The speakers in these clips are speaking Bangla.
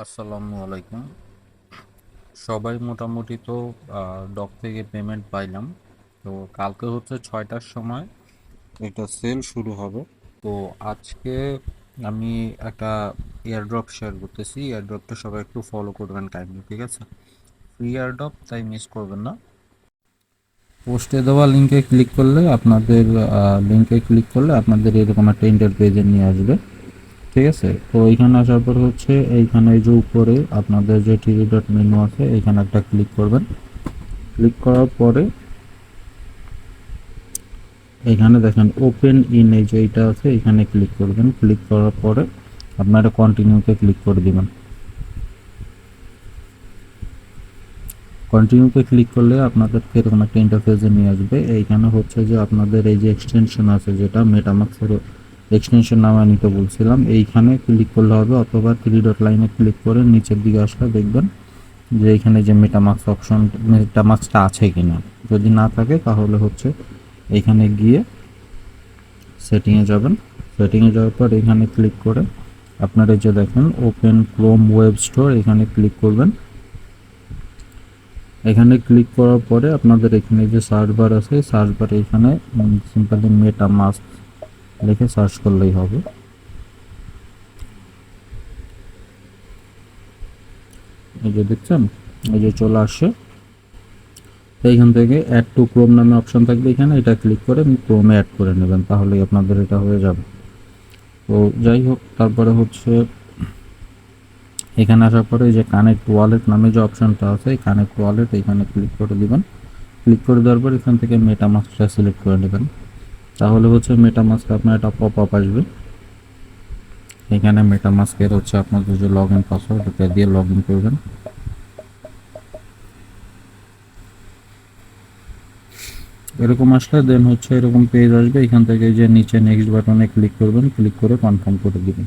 আসসালামু আলাইকুম। সবাই মোটামুটি তো ডক থেকে পেমেন্ট পাইলাম। তো কালকে হচ্ছে ছয়টার সময় এটা সেল শুরু হবে। তো আজকে আমি একটা এয়ারড্রপ শেয়ার করতেছি। এয়ারড্রপটা সবাই একটু ফলো করবেন কাইন্ডলি ঠিক আছে? ফ্রি এয়ারড্রপ তাই মিস করবেন না। পোস্টে দেওয়া লিঙ্কে ক্লিক করলে আপনাদের লিঙ্কে ক্লিক করলে আপনাদের এরকম একটা ইন্টারপেজে নিয়ে আসবে। ঠিক আছে? তো এইখানে আসার পর হচ্ছে এইখানে যে উপরে আপনাদের যে টিভি ডট মেনু আছে এইখানে একটা ক্লিক করবেন। ক্লিক করার পরে এখানে দেখেন ওপেন ইন এই যে এইটা আছে, এখানে ক্লিক করবেন। ক্লিক করার পরে আপনারা কন্টিনিউতে ক্লিক করে দিবেন। কন্টিনিউতে ক্লিক করলে আপনাদেরকে এরকম একটা ইন্টারফেসে নিয়ে আসবে। এইখানে হচ্ছে যে আপনাদের এই যে এক্সটেনশন আছে যেটা মেটামাক্সের এক্সটেনশন নামে নিতে বলছিলাম, এইখানে ক্লিক করলে হবে অথবা থ্রি ডট লাইনে ক্লিক করে নিচের দিকে আসলে দেখবেন যে এখানে যে মেটামাক্স অপশন মেটামাক্সটা আছে কিনা। যদি না থাকে তাহলে হচ্ছে এইখানে গিয়ে সেটিংয়ে যাবেন। সেটিংয়ে যাওয়ার পর এখানে ক্লিক করে আপনারা যে দেখেন ওপেন ক্রোম ওয়েব স্টোর এখানে ক্লিক করবেন। এখানে ক্লিক করার পরে আপনাদের এখানে যে সার্চ বার আছে সার্চ বারে এখানে সিম্পলি মেটা মাস্ক লিখে সার্চ করলেই হবে। এই যে দেখছেন, এই যে চলে আসছে। তো এইখান থেকে অ্যাড টু ক্রোম নামে অপশন থাকবে এখানে, এটা ক্লিক করে ক্রোমে অ্যাড করে নেবেন, তাহলেই আপনাদের এটা হয়ে যাবে। তো যাই হোক, তারপরে হচ্ছে, এখানে আসার পরে যে কানেক্ট ওয়ালেট নামে যে অপশনটা আছে, এই কানেক্ট ওয়ালেট এখানে ক্লিক করে দিবেন। ক্লিক করে দেওয়ার পর এখান থেকে মেটামাস্কটা সিলেক্ট করে নেবেন। তাহলে হচ্ছে মেটামাস্ক আপনার একটা পপ আপ আসবে। এখানে মেটামাস্কের হচ্ছে আপনাদের যে লগ ইন পাসওয়ার্ড এটা দিয়ে লগ ইন করবেন। এরকম আসলে দেন হচ্ছে এরকম পেজ আসবে। এখান থেকে যে নিচে নেক্সট বাটনে ক্লিক করবেন ক্লিক করে কনফার্ম করে দিবেন।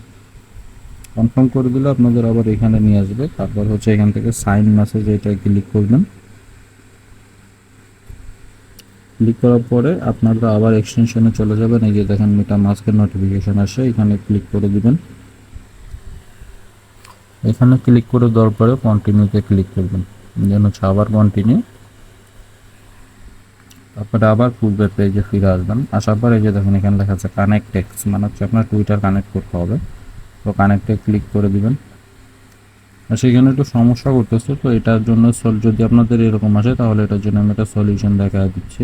কনফার্ম করে দিলে আপনাদের আবার এখানে নিয়ে আসবে। তারপর হচ্ছে এখান থেকে সাইন মেসেজ এটা ক্লিক করবেন। ক্লিক করার পরে আপনারা আবার এক্সটেনশনে চলে যাবেন। এই যে দেখেন মিটা মাস্কের নোটিফিকেশন আসে, এখানে ক্লিক করে দিবেন। এখানে ক্লিক করে দেওয়ার পরে কন্টিনিউতে ক্লিক করবেন। যেন হচ্ছে আবার কন্টিনিউ তারপরে আবার পূর্বের পেজে ফিরে আসবেন। আসার পরে যে দেখেন এখানে লেখা আছে কানেক্ট টেক্স মানে হচ্ছে আপনার টুইটার কানেক্ট করতে হবে। তো কানেক্টে ক্লিক করে দিবেন। আর সেখানে একটু সমস্যা করতেছে, তো এটার জন্য যদি আপনাদের এরকম আসে, তাহলে এটার জন্য আমি একটা সলিউশন দেখা দিচ্ছি।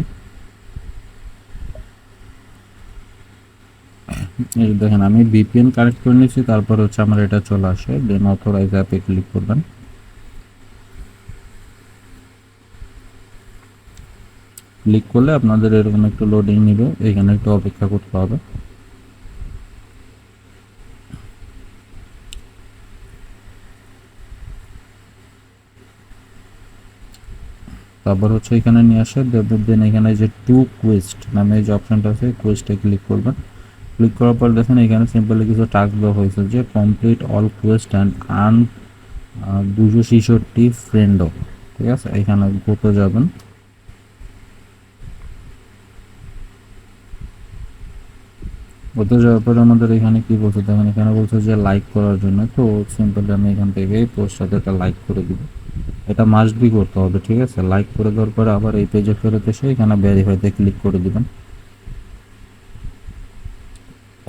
দেখেন, আমি ভিপিএন কানেক্ট করে নিয়েছি, তারপর হচ্ছে আমার এটা চলে আসে দেন অথরাইজ অ্যাপে ক্লিক করবেন। ক্লিক করলে আপনাদের এরকম একটু লোডিং নিবে, এখানে একটু অপেক্ষা করতে হবে। তারপর হচ্ছে এখানে নিয়ে আসে দেন এখানে যে টু কোয়েস্ট নামে যে অপশনটা আছে কোয়েস্টে ক্লিক করবেন। ক্লিক করার পর দেখেন এখানে সিম্পলি কিছু টাস্ক দেওয়া হয়েছে যে কমপ্লিট অল কোয়েস্ট অ্যান্ড আন দুশো ছেষট্টি ফ্রেন্ডও ঠিক আছে? এখানে গোতে যাবেন। গোতে যাওয়ার পরে আমাদের এখানে কি বলছে? দেখেন, এখানে বলছে যে লাইক করার জন্য। তো সিম্পলি আমি এখান থেকে পোস্টটাতে একটা লাইক করে দিব। এটা মাস্ট বি করতে হবে, ঠিক আছে? লাইক করে দেওয়ার পরে আবার এই পেজে ফেরত এসে এখানে ভেরিফাইতে ক্লিক করে দিবেন।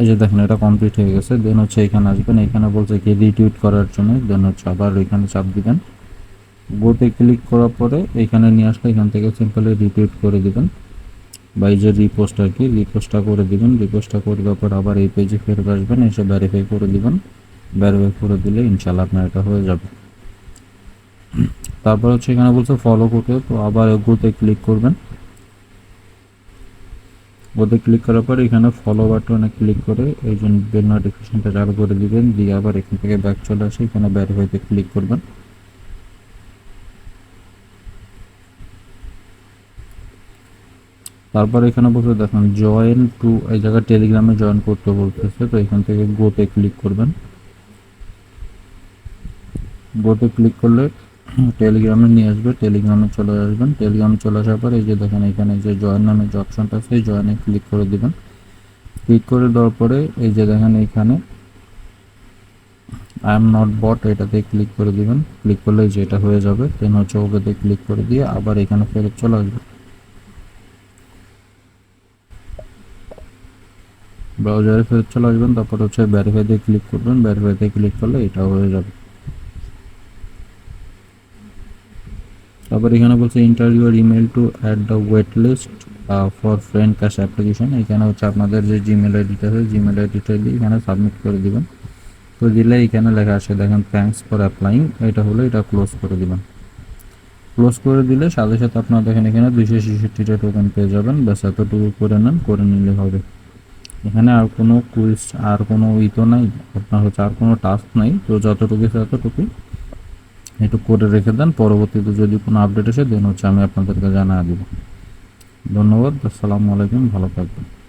এই যে দেখেন, এটা কমপ্লিট হয়ে গেছে। দেন হচ্ছে এখানে আসবেন। এখানে বলছে কি রিটুইট করার জন্য। দেন হচ্ছে আবার এখানে চাপ দিবেন। গোতে ক্লিক করার পরে এখানে নিয়ে আসলে এখান থেকে সিম্পলি রিটুইট করে দিবেন। বা এই যে রিপোস্ট আর কি রিপোস্টটা করে দিবেন। রিপোস্টটা করে দেওয়ার পর আবার এই পেজে ফেরত আসবেন। এসে ভেরিফাই করে দিবেন। ভেরিফাই করে দিলে ইনশাল্লাহ আপনার এটা হয়ে যাবে। তারপর হচ্ছে এখানে বলছে ফলো করতে। তো আবার গোতে ক্লিক করবেন। গোতে ক্লিক করার পর এখানে ফলো বাটনে ক্লিক করে এই জন্য বেল নোটিফিকেশনটা চালু করে দিবেন, দিয়ে আবার এখান থেকে ব্যাক চলে আসে, এখানে ভেরিফাইতে ক্লিক করবেন। তারপর এখানে বলতে দেখুন জয়েন টু এই জায়গায় টেলিগ্রামে জয়েন করতে বলতেছে, তো এখান থেকে গোতে ক্লিক করবেন। গোতে ক্লিক করলে টেলিগ্রামে নিয়ে আসবে টেলিগ্রামে চলে আসবেন। টেলিগ্রামে চলে আসার পর এই যে দেখেন, এখানে যে জয়েন নামে যে অপশনটা আছে, এই জয়েনে ক্লিক করে দিবেন। ক্লিক করে দেওয়ার পরে এই যে দেখেন এখানে আই এম নট বট এটাতে ক্লিক করে দিবেন। ক্লিক করলে যেটা হয়ে যাবে দেন হচ্ছে ওকেতে ক্লিক করে দিয়ে আবার এখানে ফেরত চলে আসবে। ব্রাউজারে ফেরত চলে আসবেন, তারপর হচ্ছে ভ্যারিফাইতে ক্লিক করবেন। ভ্যারিফাইতে ক্লিক করলে এটা হয়ে যাবে। তারপর এখানে বলছে ইন্টারভিউর email to add the wait list for friend cash application এখানে হচ্ছে আপনাদের যে জিমেল আইডিটা আছে জিমেল আইডিটা দিয়ে এখানে সাবমিট করে দেবেন। তো দিলে এখানে লেখা আছে, দেখেন থ্যাঙ্কস ফর অ্যাপ্লাইং এটা হলো, এটা ক্লোজ করে দিবেন। ক্লোজ করে দিলে সাথে সাথে আপনার দেখেন এখানে দুইশো ছেষট্টিটা টোকেন পেয়ে যাবেন। ব্যাস, এতটুকু করে নেন, করে নিলে হবে। এখানে আর কোনো কুইজ আর কোনো ই তো নাই। আপনার হচ্ছে আর কোনো টাস্ক নাই। তো যতটুকু ততটুকুই একটু করে রেখে দেন, পরবর্তীতে যদি কোনো আপডেট আসে দেন হচ্ছে আমি আপনাদেরকে জানা দেব। ধন্যবাদ, আসসালামু আলাইকুম, ভালো থাকবেন।